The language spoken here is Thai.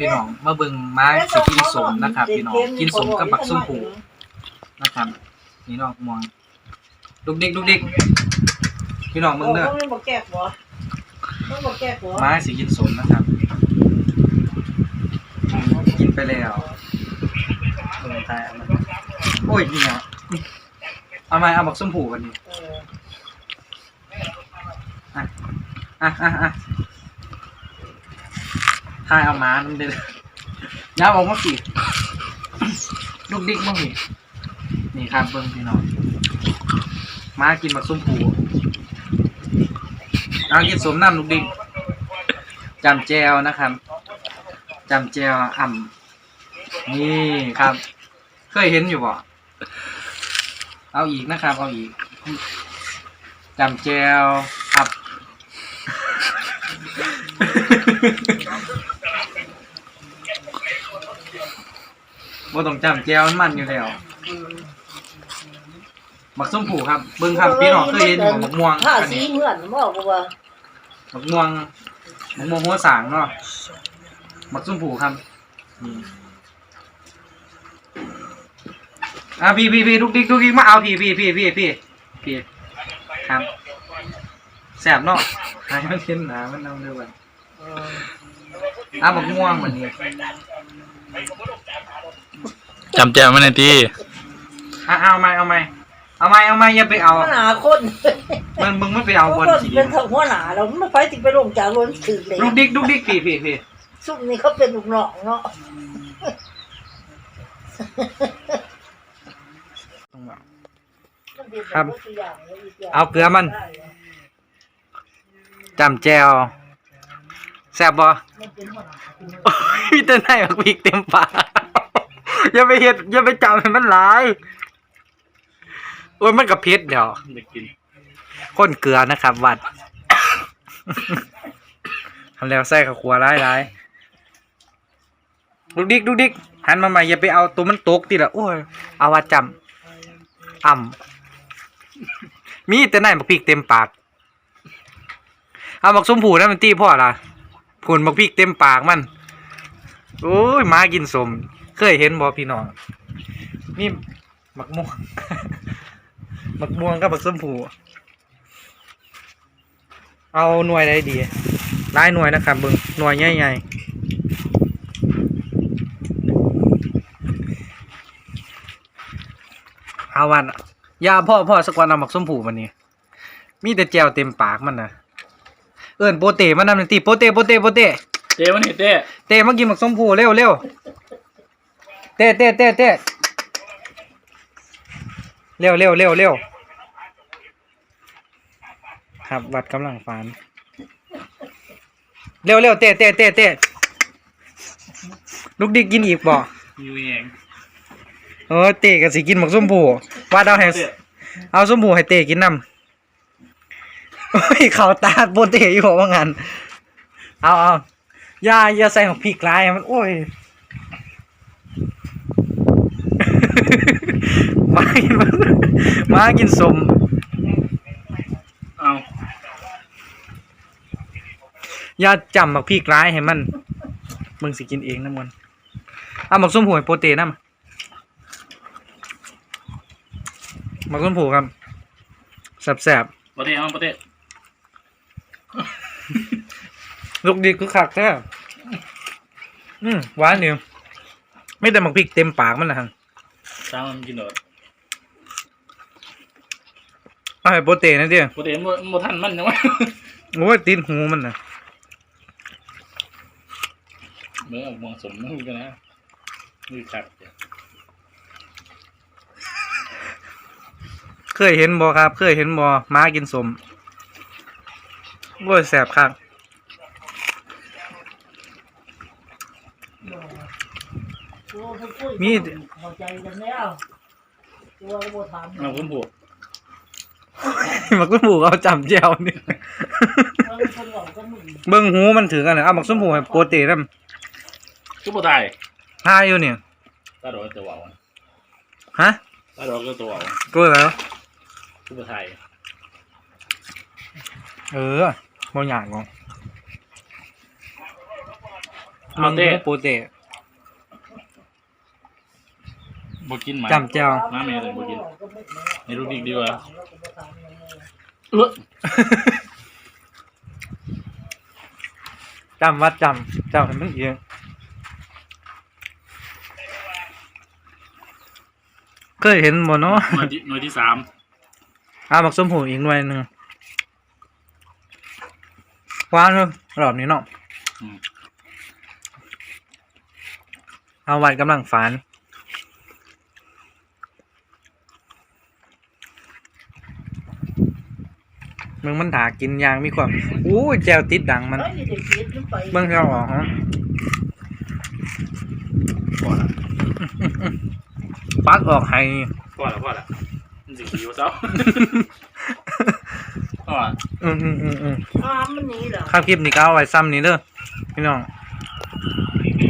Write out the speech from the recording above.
ครับพี่น้องมาเบิ่งม้าสิกินสมนะครับ พี่น้องกินสมกับบักส้มผูนะครับ นี่น้องมองลูกเด็กลูกเด็กพี่น้องมึมึงงเด้เด้ออมึงบ่แก้หัวมึงบ่แก้หัวม้าสิกินสมนะครับ กินไปแล้วลงตายเอามันโอ้ยนี่อะเอามาเอาบักส้มผูกันนี่เอออะอะอะอะ ทายเอาม้าน้ำเดือดย้าบอกว่าสิลูกดิ๊กบ้างนี่นี่ครับเบิ้งพี่น้องม้ากินบักส้มผูเอากินสมน้ำลูกดิ๊กจำแจวนะครับจำแจวอ่ำนี่ครับ เคยเห็นอยู่บ่เอาอีกนะครับ เอาอีกจำแจวครับ บ่ต้องจำแจวมันมันอยู่แล้วบักส้มผูครับเบิ่งครับพี่น้องเคยเห็นอยู่บักม่วงผ้าอันสีนี้เหมือนบ่กูว่าบักม่วงบักม่วงหัวสางเนาะบักส้มผูครับนี่อะพี่พี่พี่ลูกดิ๊กลูกดิ๊กมาเอาพี่พี่พี่พี่พี่พี่ครับแสบเนาะหายมันเห็นหนามันนำเร็วกันเอออะบักม่วงวันนี้ จำแจวไม่ได้ที่อะเอาไหมเอาไหมเอาไหมเอาไหมอย่าไปเอาหัวหน้าคนมันมึงไม่ไปเอาบอลคนสีเป็นหัวหน้าแล้วมันไปถึงไปลงจากรถถึกเลยลูกดิ๊กลูกดิ๊กพี่พี่พี่ซุ่มนี่เขาเป็นลูกน้องเนาะครับ เอาเกลือมันจำแจวแซ่บบ่พี่เต้นให้บักพริกเต็มปาก อย่าไปเฮ็ดอย่าไปจำให้มันหลายโอ้ยมันกับเผ็ดเดี๋ยวเด็กกินข้นเกลือนะครับ วัด ทำแล้วใส่ข้าวขัวร้ายร้ายลูกดิกลูกดิกหันมาใหม่อย่าไปเอาตัวมันตกติละโอ้ยเอาว่าจำอ่ำมีแต่ไหนบักพริกเต็มปาก เอาบักส้มผูนั่นมันตีพ่อละผุนบักพริกเต็มปากมัน โอ้ยหมากินสม เคยเห็นบ่พี่น้องนี่บักม่วงบักม่วงกับบักส้มผูเอาหน่วยใดดีหลายหน่วยนะครับเบิ่งหน่วยใหญ่ๆเอาวันยาพ่อพ่อสักวันเอาหมักส้มผูมันนี่มีแต่แจวเต็มปากมันนะเอิ้นโปเต้มันนำหนึ่งตีโปเต้โปเต้โปเต้เต้วันนี้เต้เต้มากินหมักส้มผูเร็วเร็วเต้เต้เต้เต้เร็วเร็วเร็วเร็วครับวัดกำลังฟานเร็วเร็วเต้เต้เต้เต้ลูกดิกกินอีกบ่ยูเองเออเต้ก็สิกินหมักส้มผูว่าเอาให้เอาส้มผูให้เต้กินนำโอ้ยเขาตาโปเต้อยู่ว่างั้นเอาเอาอย่าอย่าใส่ของพริกลายมันโอ้ย มากินมันมากินสมเอาอย่าจำบักพริกร้ายให้มันมึงสิกินเองนะมันเอาหมักส้มผูให้โปรตีนนะหมักส้มผูครับแสบปเต้เอาปเต้ๆลูกดีคือคักแท้อืมหวานอยู่ไม่แต่หมักพริกเต็มปากมันนะฮะตามมันกินหน่อ ยเอาให้โปรตีนนะเดียวปเต้โมโมทันมันยังไงโอ้ยตีนหูมันนะเมื่อเอามองสมนะคุณกันนะนี่ครับ เคยเห็นบ่ครับเคยเห็นบ่ม้ากินสมโอ้ยแสบคักมี เข้าใจกันแล้วตัวก็บ่ถาม เอาผมผูกห มักส้มผูเอาจำเจียวนี่เอาคนบอกก็มึงเบิ่งหูมันถือกันนะเอาหมักส้มผูให้โปรตีนนำทุกปตายพาอยู่เนี่ยตาดอกตัววาวฮะตาดอกก็ตัววาวกูแล้วทุกปตายเออบ่อยากหรอกเอาเต้มึงโปเตะ บ่กินหมาจำเจ้าน้าแม่เลยบ่กินให้ลูกดิกดีกว่าแล้วก็บ่ถามยังไงเออจำว่าจำจำให้มันเอียงเคยเห็นบ่เนาะหน่วยที่หน่วยที่สามอาบักส้มหูอีกหน่วยหนึ่งหวานเลยรอบนี้เนาะอืมเอาวันกำลังฝาน มึงมันถากินยางมีความอู้ยแจวติดดังมันเฮ้ยเด็กเด็กขึ้นไปเบิ่งเขาออกฮะพอละปักออกให้พอละพอละมันสิหิวเซาพอละอืมอืมอืมอืมอ้ามมันหนีเหรอข้าวคลิปนี้ก็เอาไว้ซ้ำนี้เด้อพี่น้องพ